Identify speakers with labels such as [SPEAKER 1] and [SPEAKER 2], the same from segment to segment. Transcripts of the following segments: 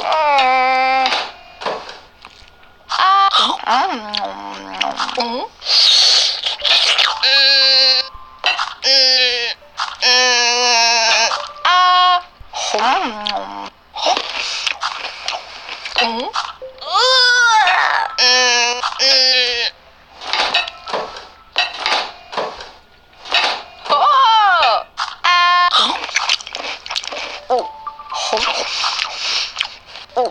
[SPEAKER 1] 啊！啊红嗯嗯！啊！红红红！嗯！嗯。红！哦，红。Oh.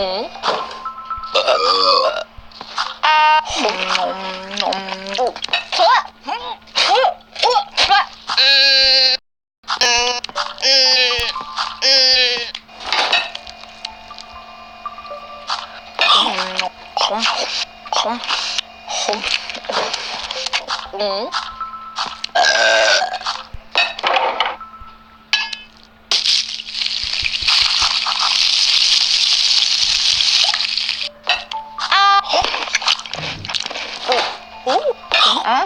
[SPEAKER 1] 응. 응? 네.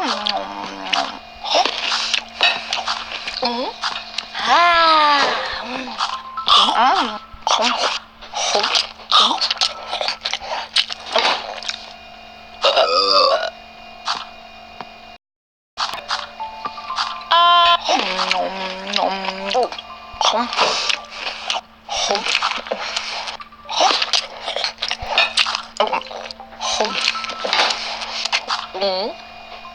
[SPEAKER 1] 어?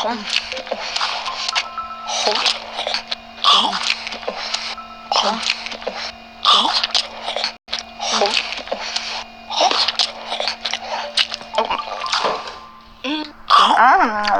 [SPEAKER 1] 红，红，红，红，红，红，红，红，红，红，红，红。